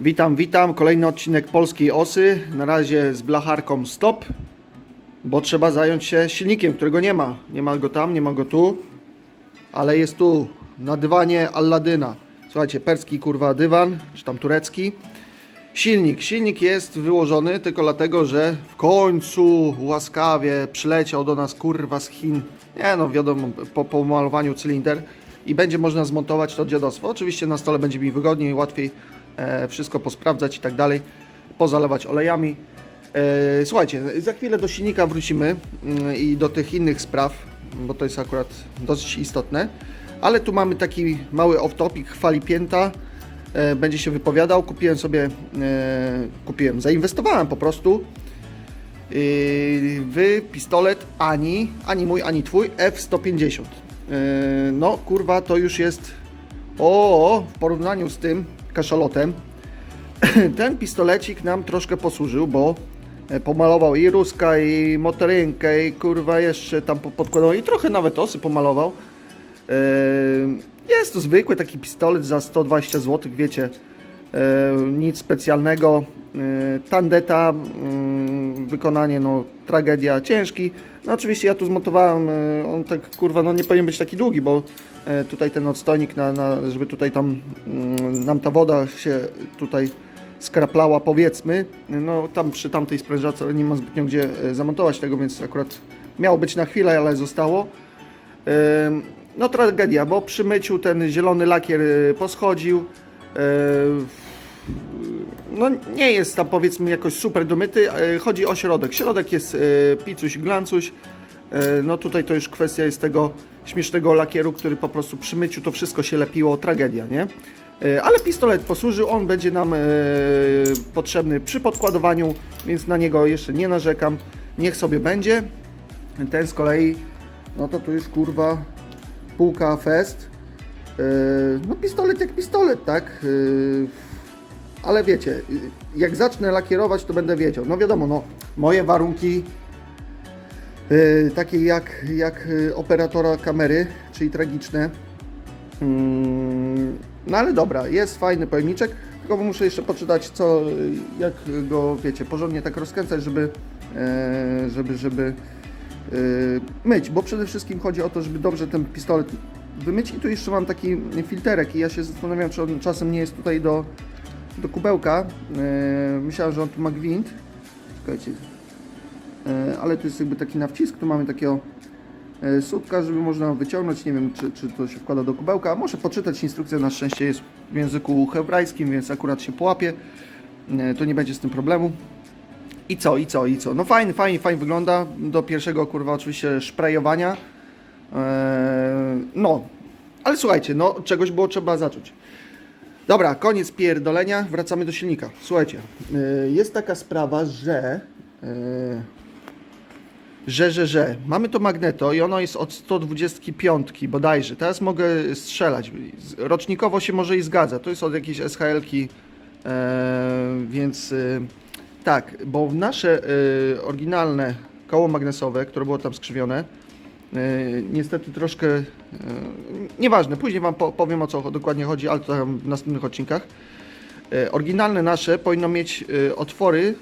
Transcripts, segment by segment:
Witam, witam. Kolejny odcinek Polskiej Osy. Na razie z blacharką stop, bo trzeba zająć się silnikiem, którego nie ma. Nie ma go tam, nie ma go tu, ale jest tu, na dywanie Alladyna. Słuchajcie, perski kurwa dywan, czy tam turecki. Silnik. Silnik jest wyłożony tylko dlatego, że w końcu łaskawie przyleciał do nas kurwa z Chin. Nie no, wiadomo, po pomalowaniu cylinder i będzie można zmontować to dziadostwo. Oczywiście na stole będzie mi wygodniej, łatwiej wszystko posprawdzać i tak dalej, pozalewać olejami. E, słuchajcie, za chwilę do silnika wrócimy mm, i do tych innych spraw, bo to jest akurat dosyć istotne. Ale tu mamy taki mały off-topic, chwali pięta e, będzie się wypowiadał. Kupiłem sobie, e, kupiłem, zainwestowałem po prostu w pistolet ani, ani mój, ani twój F-150. Yy, No kurwa, to już jest o, w porównaniu z tym kaszalotem ten pistolecik nam troszkę posłużył, bo e, pomalował i ruska, i motorynkę, i kurwa jeszcze tam po- podkładał, i trochę nawet osy pomalował. Yy, Jest to zwykły taki pistolet za 120 zł, wiecie, yy, nic specjalnego. Tandeta, yy, wykonanie, no tragedia, ciężki. No oczywiście ja tu zmontowałem, on tak kurwa, no nie powinien być taki długi, bo tutaj ten odstojnik, na, na, żeby tutaj tam yy, nam ta woda się tutaj skraplała powiedzmy, no tam przy tamtej sprężace nie ma zbytnio gdzie yy, zamontować tego, więc akurat miało być na chwilę, ale zostało. No tragedia, bo przy myciu ten zielony lakier y, poschodził. No nie jest tam powiedzmy jakoś super domyty. Chodzi o środek. Środek jest picuś, glancuś. No tutaj to już kwestia jest tego śmiesznego lakieru, który po prostu przy myciu to wszystko się lepiło. Tragedia, nie? Y, Ale pistolet posłużył, on będzie nam y, potrzebny przy podkładowaniu, więc na niego jeszcze nie narzekam. Niech sobie będzie. Ten z kolei no to tu już kurwa półka fest. Yy, no pistolet jak pistolet, tak? Ale wiecie, jak zacznę lakierować, to będę wiedział. No wiadomo, no moje warunki takie jak, jak yy, operatora kamery, czyli tragiczne. Mm, No ale dobra, jest fajny pojemniczek, tylko muszę jeszcze poczytać co, yy, jak go, wiecie, porządnie tak rozkręcać, żeby, żeby, żeby myć, bo przede wszystkim chodzi o to, żeby dobrze ten pistolet wymyć i tu jeszcze mam taki filterek i ja się zastanawiam, czy on czasem nie jest tutaj do, do kubełka. Myślałem, że on tu ma gwint. Czekajcie. Yy, ale tu jest jakby taki na wcisk, tu mamy takiego yy, słupka, żeby można wyciągnąć. Nie wiem, czy, czy to się wkłada do kubełka. Muszę poczytać instrukcję, na szczęście jest w języku hebrajskim, więc akurat się połapie. Yy, to nie będzie z tym problemu. I co, i co, i co? No fajnie, fajnie, fajnie wygląda. Do pierwszego kurwa oczywiście szprejowania. No, ale słuchajcie, no czegoś było trzeba zacząć. Dobra, koniec pierdolenia, wracamy do silnika. Słuchajcie, jest taka sprawa, że że, że, że mamy to magneto i ono jest od 125 bodajże. Teraz mogę strzelać. Rocznikowo się może i zgadza. To jest od jakiejś SHL-ki, e, więc e, tak, bo nasze e, oryginalne koło magnesowe, które było tam skrzywione, e, niestety troszkę, e, nieważne, później Wam po, powiem o co dokładnie chodzi, ale to w następnych odcinkach. E, Oryginalne nasze powinno mieć e, otwory,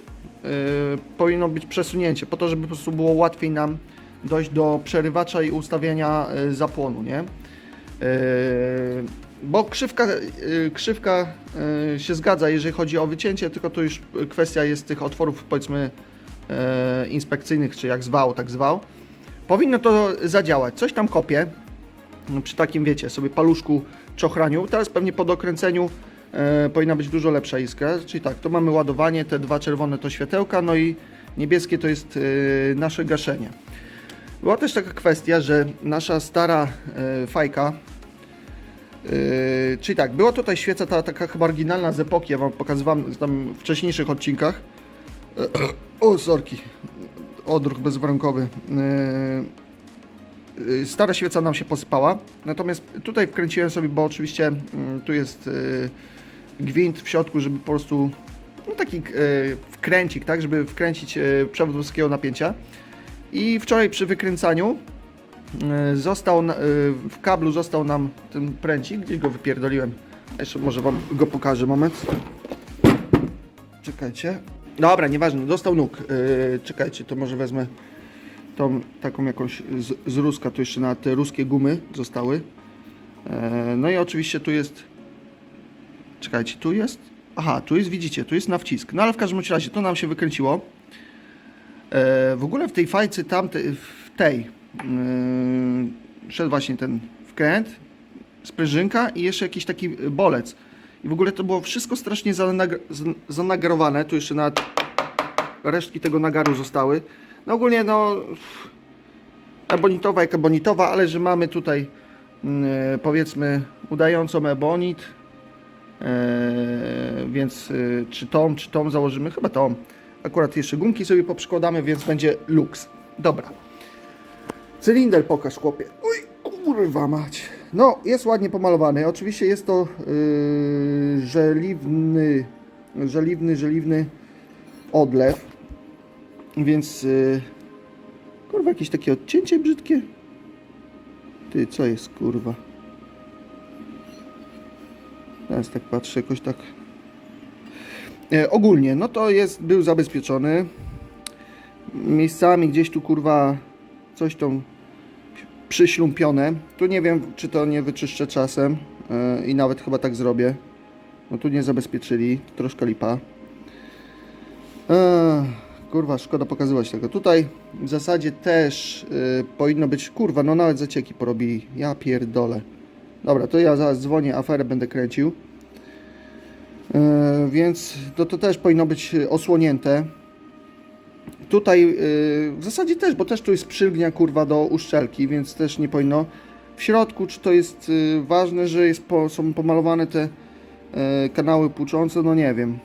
powinno być przesunięcie, po to, żeby po prostu było łatwiej nam dojść do przerywacza i ustawiania e, zapłonu, nie? E, Bo krzywka, krzywka się zgadza, jeżeli chodzi o wycięcie, tylko to już kwestia jest tych otworów, powiedzmy, inspekcyjnych, czy jak zwał, tak zwał. Powinno to zadziałać. Coś tam kopie, no, przy takim, wiecie, sobie paluszku czochraniu. Teraz pewnie po dokręceniu e, powinna być dużo lepsza iskra. Czyli tak, to mamy ładowanie, te dwa czerwone to światełka, no i niebieskie to jest e, nasze gaszenie. Była też taka kwestia, że nasza stara e, fajka, czyli tak, była tutaj świeca ta taka chyba oryginalna z epoki, ja Wam pokazywałem tam w wcześniejszych odcinkach. o, sorki, odruch bezwarunkowy. Stara świeca nam się posypała. Natomiast tutaj wkręciłem sobie, bo oczywiście mm, tu jest gwint w środku, żeby po prostu no taki y, wkręcik, tak, żeby wkręcić y, przewód wysokiego napięcia. I wczoraj przy wykręcaniu y, został w kablu został nam ten pręcik, gdzieś go wypierdoliłem. Jeszcze może wam go pokażę moment. czekajcie. Dobra, nieważne, dostał nóg. Czekajcie, to może wezmę tą taką jakąś z, z ruska, tu jeszcze na te ruskie gumy zostały. E, no i oczywiście tu jest. Czekajcie, tu jest. Aha, tu jest, widzicie, tu jest na wcisk. No ale w każdym razie to nam się wykręciło. E, w ogóle w tej fajce tamtej, w tej, yy, szedł właśnie ten wkręt, sprężynka i jeszcze jakiś taki bolec. I w ogóle to było wszystko strasznie zanag- zanagrowane. Tu jeszcze nawet resztki tego nagaru zostały. No ogólnie no ebonitowa jak ebonitowa, ale że mamy tutaj mm, powiedzmy udającą ebonit, e, więc e, czy tą, czy tą założymy? Chyba tą. Akurat jeszcze gumki sobie poprzykładamy, więc będzie luks. Dobra. Cylinder pokaż chłopie. Uj, kurwa mać. No, jest ładnie pomalowany. Oczywiście jest to yy, żeliwny, żeliwny, żeliwny odlew. Więc yy, kurwa jakieś takie odcięcie brzydkie. Ty, co jest kurwa? Teraz tak patrzę jakoś tak. E, ogólnie, no to jest, był zabezpieczony. Miejscami gdzieś tu kurwa coś tą przyślumpione. Tu nie wiem, czy to nie wyczyszczę czasem e, i nawet chyba tak zrobię. No tu nie zabezpieczyli, troszkę lipa. E, kurwa, szkoda pokazywać tego. Tutaj w zasadzie też e, powinno być, kurwa, no nawet zacieki porobili. Ja pierdolę. Dobra, to ja zaraz dzwonię, aferę będę kręcił. E, więc to, to też powinno być e, osłonięte. Tutaj yy, w zasadzie też, bo też tu jest przylgnia kurwa do uszczelki, więc też nie powinno. W środku, czy to jest ważne, że jest po, są pomalowane te kanały płuczące, no nie wiem.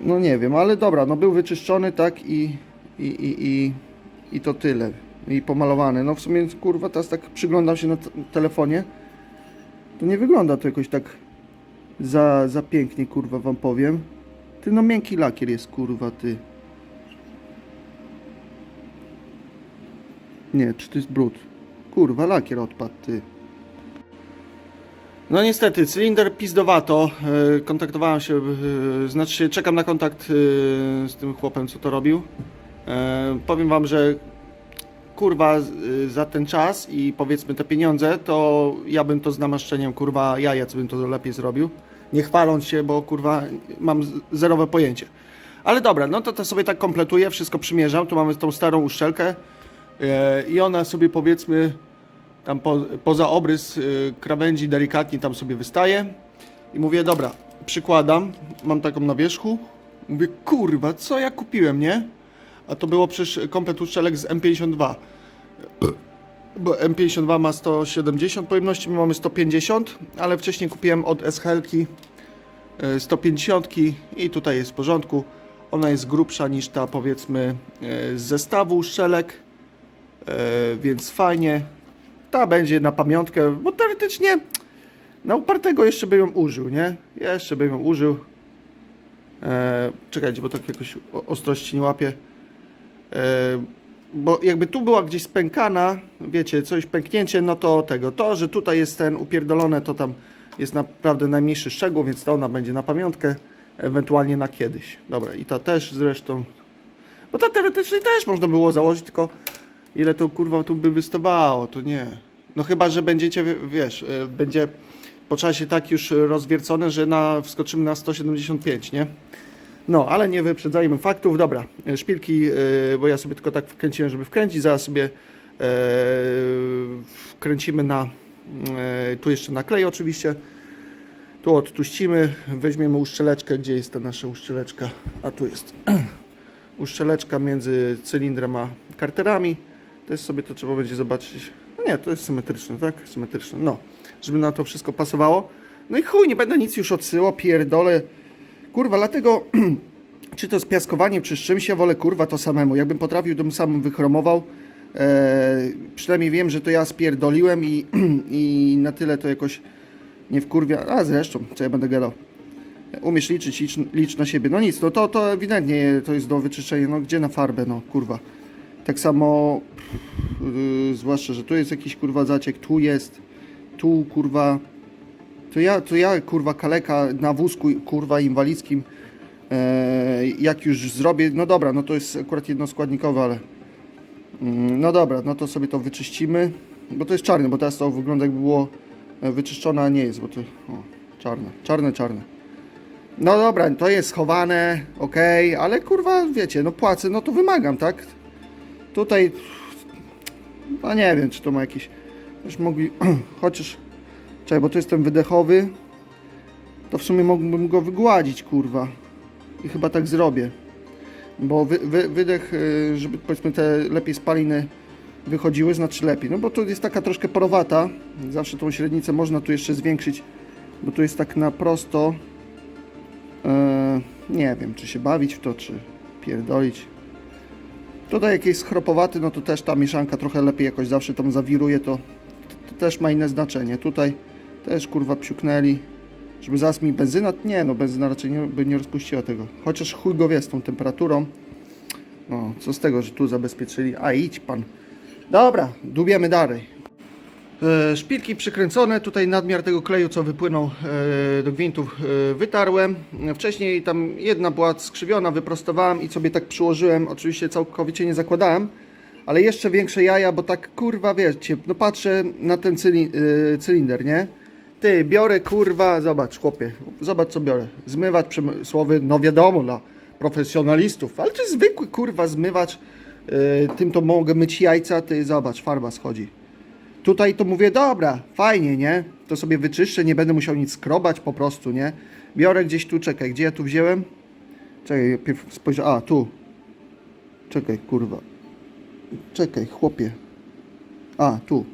No nie wiem, ale dobra, no był wyczyszczony, tak i, i, i, i, i to tyle. I pomalowany. No w sumie kurwa, teraz tak przyglądam się na telefonie. To nie wygląda to jakoś tak za, za pięknie, kurwa, wam powiem. Ty no miękki lakier jest kurwa ty. Nie, czy to jest brud? Kurwa, lakier odpadł ty. No niestety, cylinder pizdowato. E, Kontaktowałem się, e, znaczy czekam na kontakt e, z tym chłopem, co to robił. Powiem wam, że kurwa e, za ten czas i powiedzmy te pieniądze, to ja bym to z namaszczeniem, kurwa, jajac bym to lepiej zrobił. Nie chwaląc się, bo kurwa mam zerowe pojęcie. Ale dobra, no to to sobie tak kompletuję, wszystko przymierzam. Tu mamy tą starą uszczelkę e, i ona sobie powiedzmy tam po, poza obrys e, krawędzi delikatnie tam sobie wystaje. I mówię, dobra, przykładam, mam taką na wierzchu. Mówię, kurwa, co ja kupiłem, nie? A to było przecież komplet uszczelek z M52. Bo M52 ma 170 pojemności, my mamy 150, ale wcześniej kupiłem od SHL-ki e, 150 i tutaj jest w porządku. Ona jest grubsza niż ta powiedzmy e, z zestawu uszczelek, e, więc fajnie. Ta będzie na pamiątkę, bo teoretycznie na upartego jeszcze bym ją użył, nie? Jeszcze bym ją użył. E, czekajcie, bo tak jakoś ostrości nie łapię. E, bo jakby tu była gdzieś spękana, wiecie, coś pęknięcie, no to tego. To, że tutaj jest ten upierdolone, to tam jest naprawdę najmniejszy szczegół, więc to ona będzie na pamiątkę, ewentualnie na kiedyś. Dobra, i ta też zresztą. Bo ta teoretycznie też można było założyć, tylko ile to kurwa tu by wystawało, to nie. No chyba, że będziecie, wiesz, e, będzie po czasie tak już rozwiercone, że na, wskoczymy na 175, nie? No, ale nie wyprzedzajmy faktów. Dobra, e, szpilki, e, bo ja sobie tylko tak wkręciłem, żeby wkręcić. Zaraz sobie e, wkręcimy na, tu jeszcze na klej oczywiście. Tu odtuścimy, weźmiemy uszczeleczkę. Gdzie jest ta nasza uszczeleczka? A tu jest. Uszczeleczka między cylindrem a karterami. Też sobie to trzeba będzie zobaczyć. No nie, to jest symetryczne, tak? Symetryczne. No, żeby na to wszystko pasowało. No i chuj, nie będę nic już odsyłał, pierdolę. Kurwa, dlatego czy to z piaskowaniem, czy z czymś, ja wolę kurwa to samemu. Jakbym potrafił, to bym sam wychromował. E, przynajmniej wiem, że to ja spierdoliłem i, i na tyle to jakoś nie wkurwia. A zresztą, co ja będę gadał. Umiesz liczyć, licz, licz na siebie. No nic, no to, to ewidentnie to jest do wyczyszczenia. No gdzie na farbę, no kurwa. Tak samo, yy, zwłaszcza, że tu jest jakiś kurwa zaciek, tu jest, tu kurwa. To ja, to ja kurwa kaleka na wózku kurwa inwalidzkim e, jak już zrobię, no dobra, no to jest akurat jednoskładnikowe, ale mm, no dobra, no to sobie to wyczyścimy, bo to jest czarne, bo teraz to wygląda jakby było e, wyczyszczone, a nie jest, bo to o, czarne, czarne, czarne. No dobra, to jest schowane, okej, ale kurwa, wiecie, no płacę, no to wymagam, tak? Tutaj, no nie wiem, czy to ma jakieś, już mogli, chociaż, czekaj, bo to jest ten wydechowy, to w sumie mógłbym go wygładzić, kurwa. I chyba tak zrobię. Bo wy, wy, wydech, y, żeby powiedzmy te lepiej spaliny wychodziły, znaczy lepiej. No bo tu jest taka troszkę porowata. Zawsze tą średnicę można tu jeszcze zwiększyć, bo tu jest tak na prosto. E, nie wiem, czy się bawić w to, czy pierdolić. Tutaj jak jest schropowaty, no to też ta mieszanka trochę lepiej jakoś zawsze tam zawiruje, to, to też ma inne znaczenie. Tutaj też kurwa psiuknęli. Żeby zaraz mi benzyna? Nie, no benzyna raczej nie, by nie rozpuściła tego. Chociaż chuj go wie z tą temperaturą. No, co z tego, że tu zabezpieczyli. A idź pan. Dobra, dubiemy dalej. E, szpilki przykręcone, tutaj nadmiar tego kleju, co wypłynął e, do gwintów, e, wytarłem. Wcześniej tam jedna była skrzywiona, wyprostowałem i sobie tak przyłożyłem. Oczywiście całkowicie nie zakładałem, ale jeszcze większe jaja, bo tak kurwa wiecie, no patrzę na ten e, cylinder, nie? Ty, biorę kurwa, zobacz chłopie, zobacz co biorę. Zmywacz przemysłowy, no wiadomo, dla profesjonalistów, ale jest zwykły kurwa zmywacz. Yy, tym to mogę myć jajca, ty zobacz, farba schodzi. Tutaj to mówię, dobra, fajnie, nie? To sobie wyczyszczę, nie będę musiał nic skrobać po prostu, nie? Biorę gdzieś tu, czekaj, gdzie ja tu wziąłem? Czekaj, pierw spojrzę, a tu. Czekaj, kurwa. Czekaj, chłopie. A, tu.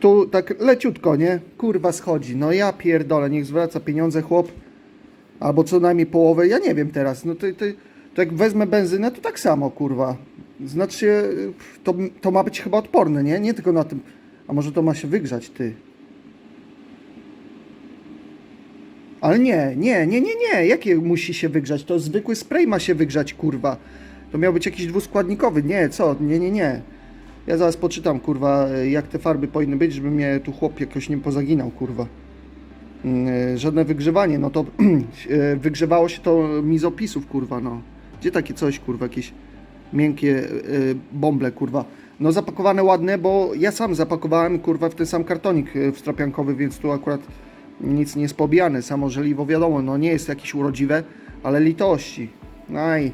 Tu tak leciutko, nie? Kurwa schodzi. No ja pierdolę, niech zwraca pieniądze chłop. Albo co najmniej połowę, ja nie wiem teraz. No to, to, to jak wezmę benzynę, to tak samo, kurwa. Znaczy, to, to ma być chyba odporne, nie? Nie tylko na tym. A może to ma się wygrzać, ty. Ale nie, nie, nie, nie, nie. Jakie musi się wygrzać? To zwykły spray ma się wygrzać, kurwa. To miał być jakiś dwuskładnikowy. Nie, co? Nie, nie, nie. Ja zaraz poczytam, kurwa, jak te farby powinny być, żeby mnie tu chłop jakoś nie pozaginał, kurwa. Mm, Żadne wygrzewanie, no to e, wygrzewało się to mizopisów, kurwa, no. Gdzie takie coś, kurwa, jakieś miękkie e, bąble, kurwa. No zapakowane ładne, bo ja sam zapakowałem, kurwa, w ten sam kartonik e, wstropiankowy, więc tu akurat nic nie jest pobijane. Samo żeliwo, wiadomo, no nie jest jakieś urodziwe, ale litości. I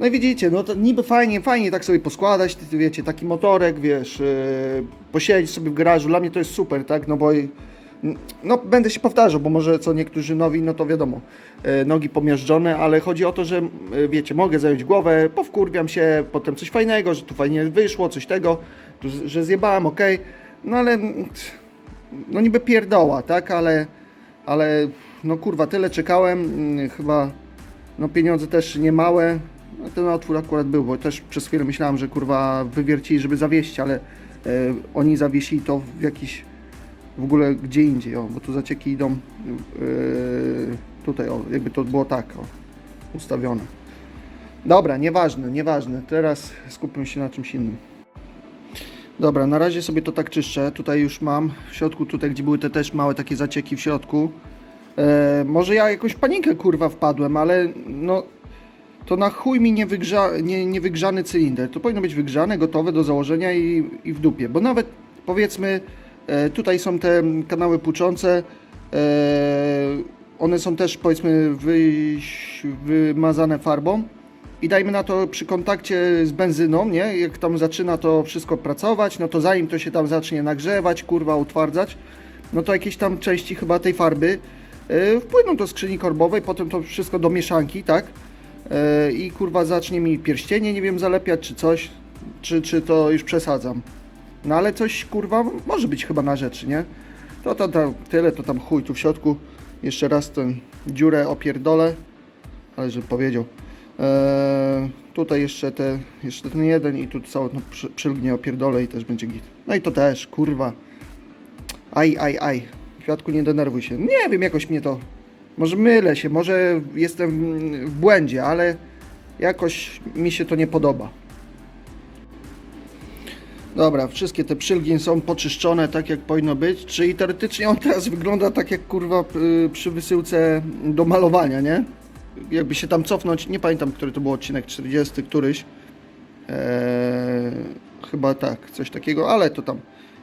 no i widzicie, no to niby fajnie, fajnie tak sobie poskładać, wiecie, taki motorek, wiesz, yy, posiedzieć sobie w garażu, dla mnie to jest super, tak, no bo, no będę się powtarzał, bo może co niektórzy nowi, no to wiadomo, yy, nogi pomiażdżone, ale chodzi o to, że, yy, wiecie, mogę zająć głowę, powkurwiam się, potem coś fajnego, że tu fajnie wyszło, coś tego, tu, że zjebałem, okej, no ale, no niby pierdoła, tak, ale, ale, no kurwa, tyle czekałem, chyba, no pieniądze też niemałe. No ten otwór akurat był, bo też przez chwilę myślałem, że kurwa wywiercili, żeby zawieść, ale e, oni zawiesili to w jakiś w ogóle gdzie indziej, o, bo tu zacieki idą e, tutaj, o, jakby to było tak, o, ustawione. Dobra, nieważne, nieważne. Teraz skupmy się na czymś innym. Dobra, na razie sobie to tak czyszczę. Tutaj już mam w środku, tutaj gdzie były te też małe takie zacieki w środku. E, może ja jakąś panikę kurwa wpadłem, ale no to na chuj mi nie, niewygrzany cylinder. To powinno być wygrzane, gotowe do założenia i, i w dupie. Bo nawet powiedzmy, e, tutaj są te kanały płuczące, e, one są też powiedzmy wyś, wymazane farbą. I dajmy na to przy kontakcie z benzyną, nie? Jak tam zaczyna to wszystko pracować, no to zanim to się tam zacznie nagrzewać, kurwa, utwardzać, no to jakieś tam części chyba tej farby e, wpłyną do skrzyni korbowej, potem to wszystko do mieszanki, tak? E, I kurwa zacznie mi pierścienie, nie wiem, zalepiać czy coś, czy, czy to już przesadzam. No ale coś kurwa może być chyba na rzeczy, nie? To, to, to tyle, to tam chuj tu w środku. Jeszcze raz tę dziurę opierdolę, ale żeby powiedział. E, tutaj jeszcze, te, jeszcze ten jeden i tu cały no, przy, przylgnie opierdolę i też będzie git. No i to też, kurwa. Aj, aj, aj. Świadku, nie denerwuj się. Nie wiem, jakoś mnie to... Może mylę się, może jestem w błędzie, ale jakoś mi się to nie podoba. Dobra, wszystkie te przylgi są poczyszczone tak jak powinno być, czyli teoretycznie on teraz wygląda tak jak kurwa y, przy wysyłce do malowania, nie? Jakby się tam cofnąć, nie pamiętam który to był odcinek, 40 któryś. Eee, chyba tak, coś takiego, ale to tam,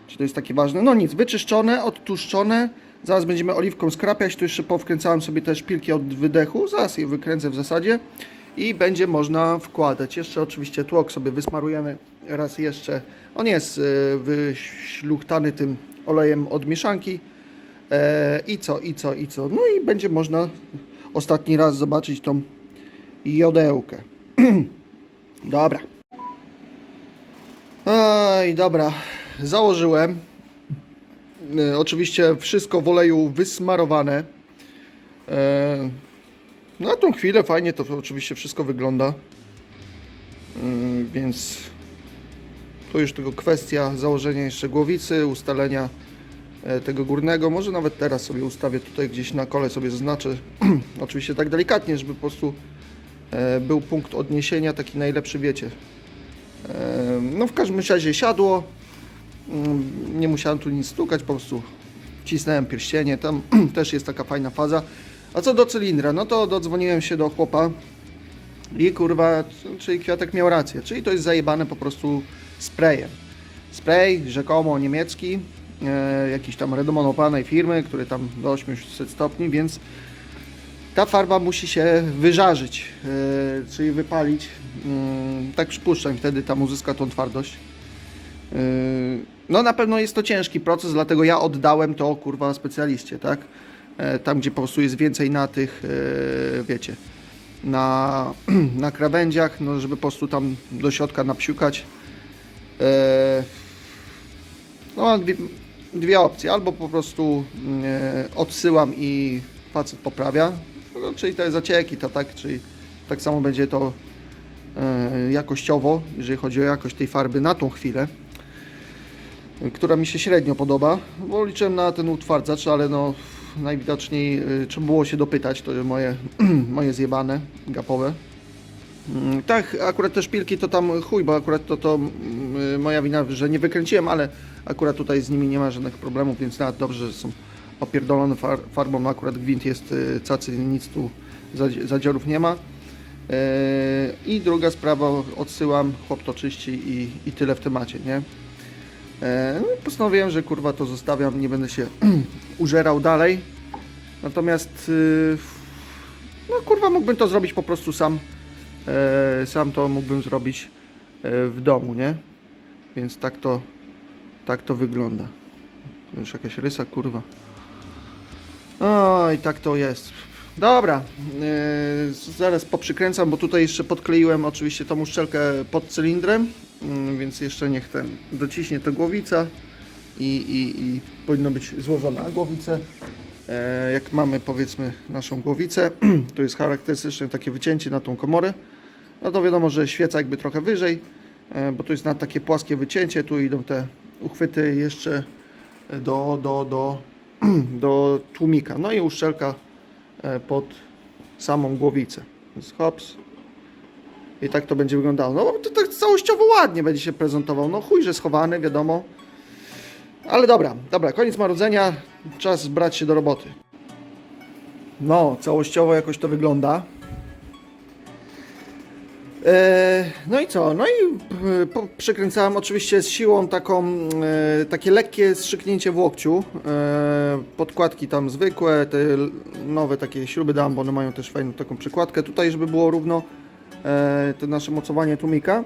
czy to jest takie ważne? No nic, wyczyszczone, odtłuszczone. Zaraz będziemy oliwką skrapiać, tu jeszcze powkręcałem sobie te szpilki od wydechu, zaraz je wykręcę w zasadzie i będzie można wkładać. Jeszcze oczywiście tłok sobie wysmarujemy raz jeszcze. On jest e, wyśluchtany tym olejem od mieszanki. E, I co, i co, i co. No i będzie można ostatni raz zobaczyć tą jodełkę. Dobra. Oj, dobra. Założyłem. E, oczywiście wszystko w oleju wysmarowane. E, na tą chwilę fajnie to oczywiście wszystko wygląda. Mm, Więc to już tylko kwestia założenia jeszcze głowicy, ustalenia e, tego górnego. Może nawet teraz sobie ustawię tutaj gdzieś na kole sobie zaznaczę. Oczywiście tak delikatnie, żeby po prostu e, był punkt odniesienia, taki najlepszy wiecie. E, No w każdym razie siadło. Mm, Nie musiałem tu nic stukać, po prostu wcisnąłem pierścienie. Tam też jest taka fajna faza. A co do cylindra, no to dodzwoniłem się do chłopa i kurwa, czyli Kwiatek miał rację, czyli to jest zajebane po prostu sprayem. Spray rzekomo niemiecki, e, tam redomonowanej firmy, który tam do 800 stopni, więc ta farba musi się wyżarzyć, e, czyli wypalić. Mm, tak przypuszczam, wtedy tam uzyska tą twardość. Yy, No na pewno jest to ciężki proces, dlatego ja oddałem to kurwa specjaliście, tak? E, Tam gdzie po prostu jest więcej na tych, e, wiecie, na, na krawędziach, no żeby po prostu tam do środka napsiukać. E, No mam dwie, dwie opcje, albo po prostu odsyłam i facet poprawia, no, czyli te zacieki, to tak, czyli tak samo będzie to jakościowo, jeżeli chodzi o jakość tej farby na tą chwilę która mi się średnio podoba, bo liczyłem na ten utwardzacz, ale no najwidoczniej y, trzeba było się dopytać, to moje, moje zjebane, gapowe. Mm, Tak, akurat te szpilki to tam chuj, bo akurat to, to mm, moja wina, że nie wykręciłem, ale akurat tutaj z nimi nie ma żadnych problemów, więc nawet dobrze, że są opierdolone far, farbą, no akurat gwint jest y, cacy, nic tu zadzi- zadziorów nie ma. Yy, I druga sprawa, odsyłam, chłop to czyści i, i tyle w temacie, nie? E, no postanowiłem, że kurwa to zostawiam, nie będę się użerał dalej. Natomiast y, no kurwa mógłbym to zrobić po prostu sam. E, sam to mógłbym zrobić e, w domu, nie? Więc tak to tak to wygląda. Już jakaś rysa, kurwa. O, i tak to jest. Dobra, e, zaraz poprzykręcam, bo tutaj jeszcze podkleiłem oczywiście tą uszczelkę pod cylindrem, więc jeszcze niech ten dociśnie ta głowica i, i, i powinno być złożona A głowice. E, jak mamy powiedzmy naszą głowicę, to jest charakterystyczne takie wycięcie na tą komorę, no to wiadomo, że świeca jakby trochę wyżej, e, bo to jest na takie płaskie wycięcie, tu idą te uchwyty jeszcze do, do, do, do tłumika, no i uszczelka e, pod samą głowicę. Więc hops. I tak to będzie wyglądało. No to tak całościowo ładnie będzie się prezentował. No chuj, że schowany, wiadomo. Ale dobra, dobra, koniec marudzenia. Czas brać się do roboty. No, całościowo jakoś to wygląda. E, No i co? No i e, przykręcałem oczywiście z siłą taką, e, takie lekkie strzyknięcie w łokciu. Podkładki tam zwykłe, te nowe takie śruby dam, bo one mają też fajną taką przykładkę. Tutaj, żeby było równo to nasze mocowanie tłumika.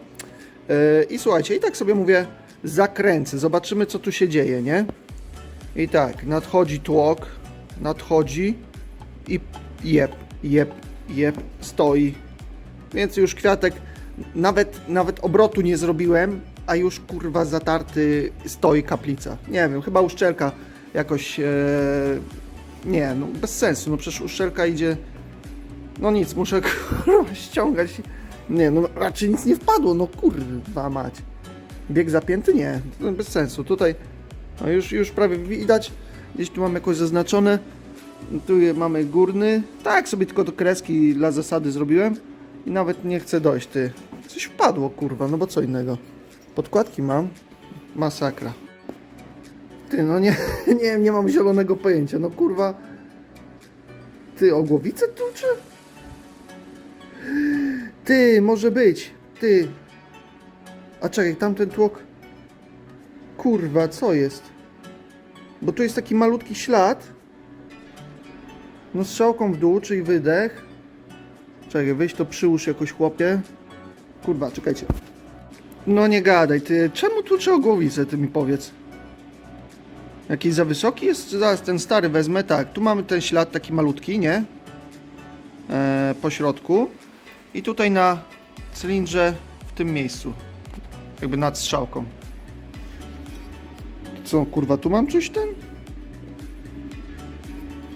E, I słuchajcie, i tak sobie mówię, zakręcę, zobaczymy co tu się dzieje, nie? I tak, nadchodzi tłok, nadchodzi i jeb, jeb, jeb, stoi. Więc już kwiatek, nawet, nawet obrotu nie zrobiłem, a już kurwa zatarty stoi kaplica. Nie wiem, chyba uszczelka jakoś. E, nie, no bez sensu, no przecież uszczelka idzie. No nic, muszę ściągać. Nie, no raczej nic nie wpadło, no kurwa mać. Bieg zapięty? Nie, no bez sensu. Tutaj no już, już prawie widać, gdzieś tu mam jakoś zaznaczone. Tu mamy górny. Tak, sobie tylko do kreski dla zasady zrobiłem. I nawet nie chcę dojść, ty. Coś wpadło, kurwa, no bo co innego. Podkładki mam. Masakra. Ty, no nie, nie, nie mam zielonego pojęcia. No kurwa. Ty, o głowicę tucze? Ty, może być. Ty. A czekaj, tamten tłok. Kurwa, co jest? Bo tu jest taki malutki ślad. No strzałką w dół, czyli wydech. Czekaj, weź to przyłóż jakoś chłopie. Kurwa, czekajcie. No nie gadaj, ty. Czemu tłucze o głowicę, ty mi powiedz? Jakiś za wysoki jest? Zaraz ten stary wezmę. Tak, tu mamy ten ślad taki malutki, nie? E, po środku. I tutaj na cylindrze w tym miejscu. Jakby nad strzałką. Co, kurwa, tu mam coś ten?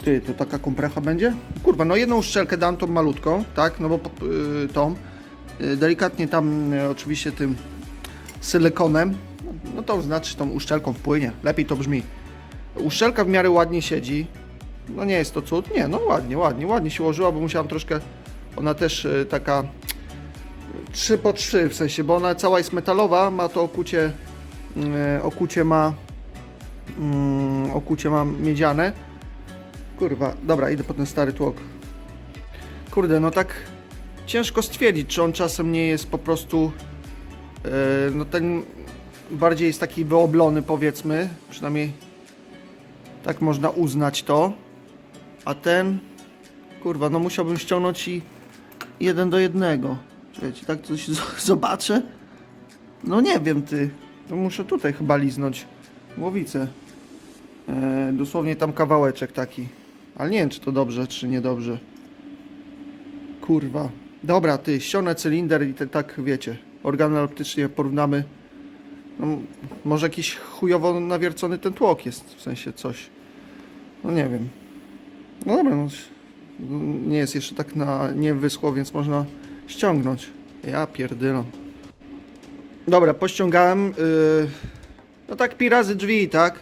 Ty, to taka komprecha będzie? Kurwa, no jedną uszczelkę dam tą malutką, tak? No bo po- y, tą. Y, delikatnie tam y, oczywiście tym silikonem. No to znaczy tą uszczelką wpłynie. Lepiej to brzmi. Uszczelka w miarę ładnie siedzi. No nie jest to cud. Nie, no ładnie, ładnie, ładnie się ułożyła, bo musiałam troszkę. Ona też y, taka 3 po 3 w sensie, bo ona cała jest metalowa, ma to okucie, y, okucie ma mm, okucie ma miedziane. Kurwa, dobra, idę po ten stary tłok. Kurde, no tak ciężko stwierdzić, czy on czasem nie jest po prostu e, no ten bardziej jest taki wyoblony powiedzmy, przynajmniej tak można uznać to. A ten kurwa, no musiałbym ściągnąć i jeden do jednego. Czekajcie, tak coś zobaczę. No nie wiem ty. To muszę tutaj chyba liznąć głowicę. E, dosłownie tam kawałeczek taki. Ale nie wiem, czy to dobrze, czy niedobrze. Kurwa. Dobra, ty, ściągnę cylinder i te, tak, wiecie, organoleptycznie porównamy. No, może jakiś chujowo nawiercony ten tłok jest, w sensie coś. No nie wiem. No dobra, no, nie jest jeszcze tak na, nie wyschło, więc można ściągnąć. Ja pierdylę. Dobra, pościągałem. Yy, no tak pi razy drzwi, tak?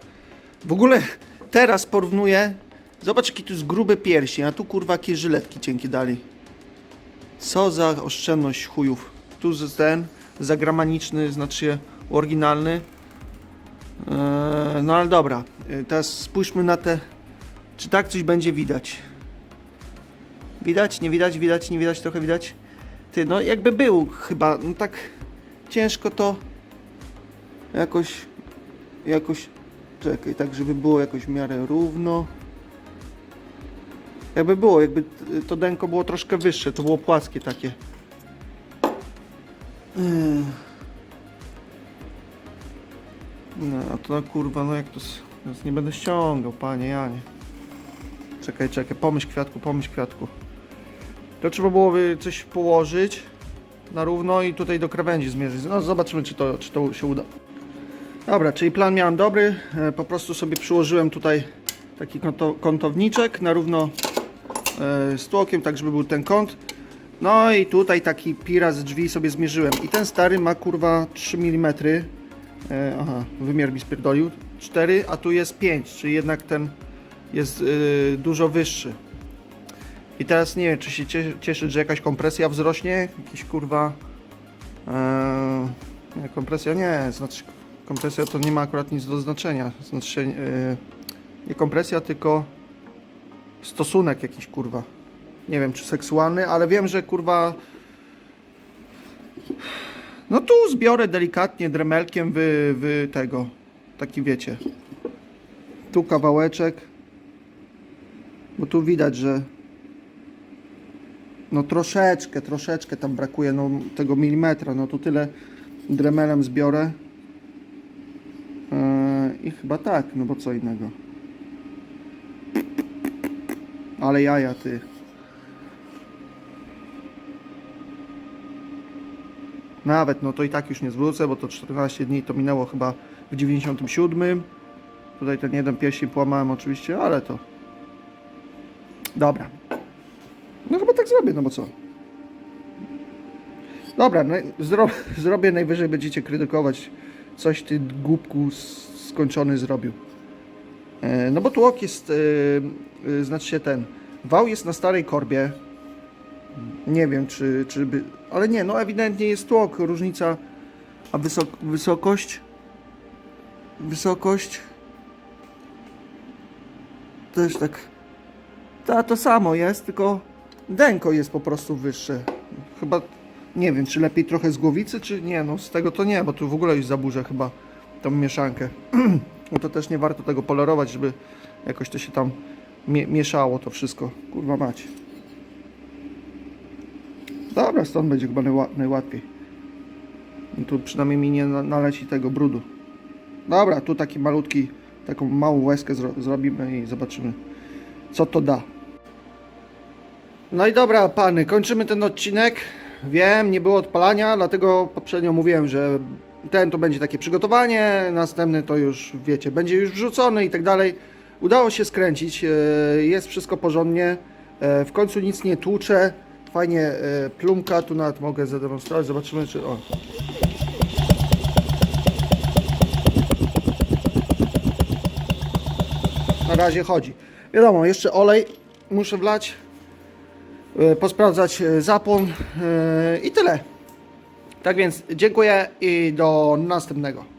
W ogóle teraz porównuję. Zobacz, jaki tu jest gruby pierścień, a tu kurwa jakie żyletki cienkie dali. Co za oszczędność chujów. Tu z- ten zagramaniczny, znaczy oryginalny. Eee, no ale dobra, Eee, teraz spójrzmy na te. Czy tak coś będzie widać? Widać, nie widać, widać, nie widać, trochę widać. Ty, no jakby był chyba, no tak ciężko to jakoś, jakoś, czekaj, tak żeby było jakoś w miarę równo. Jakby było, jakby to denko było troszkę wyższe, to było płaskie takie. No, a to kurwa, no jak to... Teraz nie będę ściągał, panie Janie. Czekaj, czekaj, pomyśl kwiatku, pomyśl kwiatku. To trzeba byłoby coś położyć na równo i tutaj do krawędzi zmierzyć. No zobaczymy, czy to, czy to się uda. Dobra, czyli plan miałem dobry. E, Po prostu sobie przyłożyłem tutaj taki kąto, kątowniczek na równo e, z tłokiem, tak żeby był ten kąt. No i tutaj taki pira z drzwi sobie zmierzyłem. I ten stary ma kurwa 3 mm. E, aha, wymiar mi spierdolił. 4, a tu jest 5, czyli jednak ten jest e, dużo wyższy. I teraz nie wiem, czy się cie- cieszyć, że jakaś kompresja wzrośnie, jakiś kurwa. E, nie, kompresja nie, znaczy kompresja to nie ma akurat nic do znaczenia. Znaczy e, nie kompresja, tylko stosunek jakiś kurwa. Nie wiem czy seksualny, ale wiem, że kurwa. No tu zbiorę delikatnie dremelkiem wy, wy tego. Taki wiecie. Tu kawałeczek. Bo tu widać, że no troszeczkę, troszeczkę tam brakuje no, tego milimetra. No tu tyle dremelem zbiorę. Eee, I chyba tak, no bo co innego. Ale jaja ty. Nawet, no to i tak już nie zwrócę, bo to 14 dni to minęło chyba w 97. Tutaj ten jeden pierścień połamałem oczywiście, ale to... Dobra. No chyba tak zrobię, no bo co? Dobra, no, zro, zrobię najwyżej będziecie krytykować. Coś ty głupku skończony zrobił. E, no bo tłok jest, e, e, znaczy się ten, wał jest na starej korbie. Nie wiem czy, czy by, ale nie, no ewidentnie jest tłok, różnica, a wysok, wysokość wysokość. Też tak. Ta, to samo jest, tylko denko jest po prostu wyższe. Chyba, nie wiem, czy lepiej trochę z głowicy, czy nie, no z tego to nie, bo tu w ogóle już zaburza chyba tą mieszankę. no to też nie warto tego polerować, żeby jakoś to się tam mie- mieszało to wszystko. Kurwa mać. Dobra, stąd będzie chyba najła- najłatwiej. I tu przynajmniej mi nie na- naleci tego brudu. Dobra, tu taki malutki, taką małą łezkę zro zrobimy i zobaczymy, co to da. No i dobra, pany, kończymy ten odcinek. Wiem, nie było odpalania, dlatego poprzednio mówiłem, że ten to będzie takie przygotowanie, następny to już, wiecie, będzie już wrzucony i tak dalej. Udało się skręcić, e, jest wszystko porządnie, e, w końcu nic nie tłucze, fajnie e, plumka, tu nawet mogę zademonstrować, zobaczymy czy... O. Na razie chodzi. Wiadomo, jeszcze olej muszę wlać, posprawdzać e, zapłon e, i tyle. Tak więc dziękuję i do następnego.